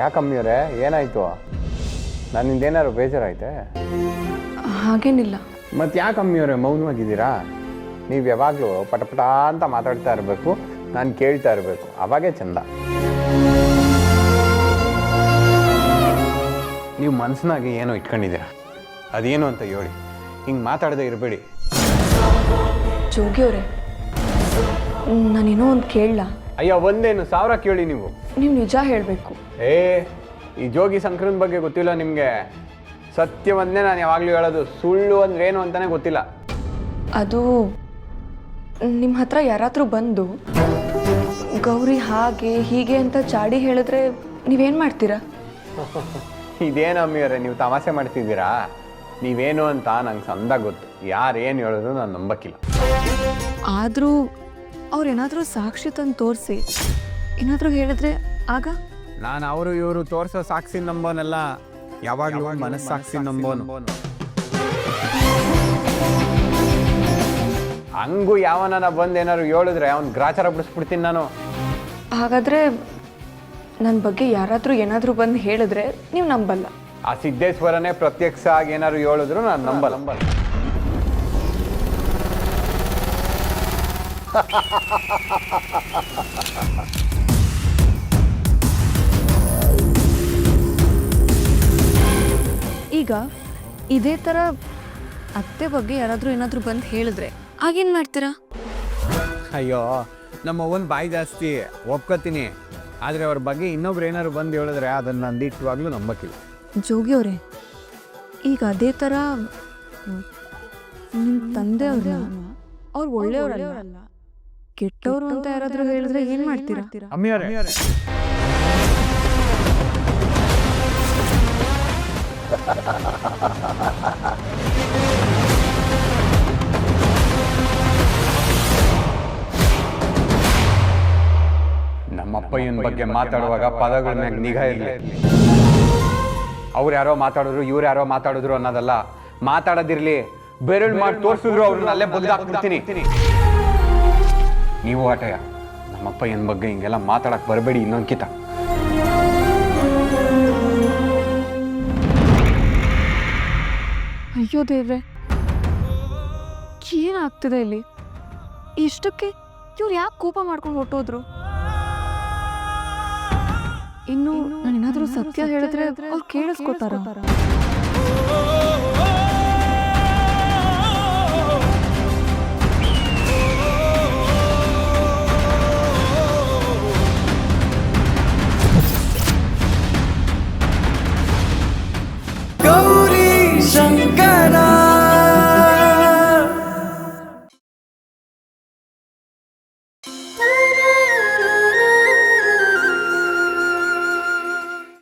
ಯಾಕಮ್ಮಿಯವರೇ ಏನಾಯಿತು? ನನ್ನಿಂದ ಏನಾದ್ರು ಬೇಜಾರಾಯ್ತೆ? ಹಾಗೇನಿಲ್ಲ. ಮತ್ತು ಯಾಕಮ್ಮಿಯವರೇ ಮೌನವಾಗಿದ್ದೀರಾ? ನೀವು ಯಾವಾಗಲೂ ಪಟಪಟ ಅಂತ ಮಾತಾಡ್ತಾ ಇರಬೇಕು ನಾನು ಕೇಳ್ತಾ ಇರಬೇಕು ಅವಾಗೇ ಚಂದ. ನೀವು ಮನಸ್ಸಿನಾಗೆ ಏನೋ ಇಟ್ಕೊಂಡಿದ್ದೀರಾ? ಅದೇನು ಅಂತ ಹೇಳಿ ಹಿಂಗೆ ಮಾತಾಡದೆ ಇರಬೇಡಿ. ಜೋಗಿಯವರೇ ನಾನೇನೋ ಒಂದು ಕೇಳಲ್ಲ ಅಯ್ಯೋ ಒಂದೇನು ಸಾವಿರ ಕೇಳಿ ನೀವು. ನೀವು ನಿಜ ಹೇಳಬೇಕು. ಏ ಈ ಜೋಗಿ ಸಂಕ್ರಮ ಬಗ್ಗೆ ಗೊತ್ತಿಲ್ಲ ನಿಮಗೆ. ಸತ್ಯವನ್ನೇ ನಾನು ಯಾವಾಗಲೂ ಹೇಳೋದು ಸುಳ್ಳು ಅಂದ್ರೆ ಏನು ಅಂತಾನೆ ಗೊತ್ತಿಲ್ಲ. ಅದು ನಿಮ್ಮ ಹತ್ರ ಯಾರಾದರೂ ಬಂದು ಗೌರಿ ಹಾಗೆ ಹೀಗೆ ಅಂತ ಚಾಡಿ ಹೇಳಿದ್ರೆ ನೀವೇನು ಮಾಡ್ತೀರಾ? ಇದೇನು ಅಮ್ಮಿಯವರೇ ನೀವು ತಮಾಷೆ ಮಾಡ್ತಿದ್ದೀರಾ? ನೀವೇನು ಅಂತ ನಂಗೆ ಸಂದ ಗೊತ್ತು. ಯಾರು ಏನು ಹೇಳಿದ್ರು ನಾನು ನಂಬಕ್ಕಿಲ್ಲ ಆದರೂ ಅವ್ರೇನಾದರೂ ಸಾಕ್ಷಿ ತಂದು ತೋರಿಸಿ. ಏನಾದರೂ ಹೇಳಿದ್ರೆ ಆಗ? ನಾನು ಅವರು ಇವರು ತೋರಿಸೋ ಸಾಕ್ಷಿ ನಂಬೋನೆಲ್ಲ ಯಾವಾಗಲೂ ಮನಸ್ಸಾಕ್ಷಿ ನಂಬೋನು. ಹಂಗೂ ಯಾವನ ಬಂದು ಏನಾದ್ರು ಹೇಳಿದ್ರೆ ಅವ್ನು ಗ್ರಾಚಾರ ಬಿಡಿಸ್ಬಿಡ್ತೀನಿ ನಾನು. ಹಾಗಾದ್ರೆ ನನ್ನ ಬಗ್ಗೆ ಯಾರಾದರೂ ಏನಾದರೂ ಬಂದು ಹೇಳಿದ್ರೆ ನೀವು ನಂಬಲ್ಲ. ಆ ಸಿದ್ದೇಶ್ವರನೇ ಪ್ರತ್ಯಕ್ಷ ಆಗಿ ಏನಾದ್ರು ಹೇಳಿದ್ರು ನಾನು ನಂಬಲ್ಲ. ನಂಬಲ್ಲ. ಈಗ ಇದೇ ಥರ ಅತ್ತೆ ಬಗ್ಗೆ ಯಾರಾದ್ರೂ ಏನಾದರೂ ಬಂದು ಹೇಳಿದ್ರೆ? ಆಗೇನ್ ಮಾಡ್ತೀರಾ? ಅಯ್ಯೋ ನಮ್ಮ ಅವ್ವನ ಬಾಯಿ ಜಾಸ್ತಿ ಒಪ್ಕೋತೀನಿ. ಆದರೆ ಅವ್ರ ಬಗ್ಗೆ ಇನ್ನೊಬ್ರು ಏನಾದ್ರು ಬಂದು ಹೇಳಿದ್ರೆ ಅದನ್ನ ನಾನು ದಿಟ್ಟವಾಗ್ಲೂ ನಂಬಕ್ಕಿಲ್ಲ. ಅವ್ರೆ ಈಗ ಅದೇ ಥರ ತಂದೆ ಅವ್ರೆ ಅವ್ರು ಒಳ್ಳೆಯವರಲ್ಲ. ಕೆಟ್ಟವರು ಅಂತ ಯಾರಾದ್ರೂ ಹೇಳಿದ್ರೆ ಏನ್ ಮಾಡ್ತೀರಾ? ನಮ್ಮಪ್ಪಯ್ಯನ ಬಗ್ಗೆ ಮಾತಾಡುವಾಗ ಪದಗಳ ಮ್ಯಾಗ ನಿಗಾ ಇರಲಿ. ಅವ್ರು ಯಾರೋ ಮಾತಾಡಿದ್ರು ಇವ್ರು ಯಾರೋ ಮಾತಾಡಿದ್ರು ಅನ್ನೋದಲ್ಲ. ಮಾತಾಡೋದಿರ್ಲಿ. ಬೆರಳು ಮಾಡಿ ತೋರಿಸಿದ್ರು ಅವ್ರನ್ನ ಅಲ್ಲೇ ಬಗ್ದಾಕ್ಬಿಡ್ತೀನಿ. ನೀವು ಆಟಯ್ಯ. ನಮ್ಮಪ್ಪ ಏನ್ ಬಗ್ಗೆ ಹಿಂಗೆಲ್ಲ ಮಾತಾಡಕ್ ಬರಬೇಡಿ ಇನ್ನೊಂದ್ಕಿತ. ಅಯ್ಯೋ ದೇವ್ರೆ ಏನಾಗ್ತಿದೆ ಇಲ್ಲಿ? ಇಷ್ಟಕ್ಕೆ ಇವ್ರು ಯಾಕೆ ಕೋಪ ಮಾಡ್ಕೊಂಡು ಹೊಟ್ಟೋದ್ರು ಇನ್ನು ನಾನೇನಾದರೂ ಸತ್ಯ ಹೇಳಿದ್ರೆ ಅವ್ರು ಕೇಳಿಸ್ಕೊತಾರ.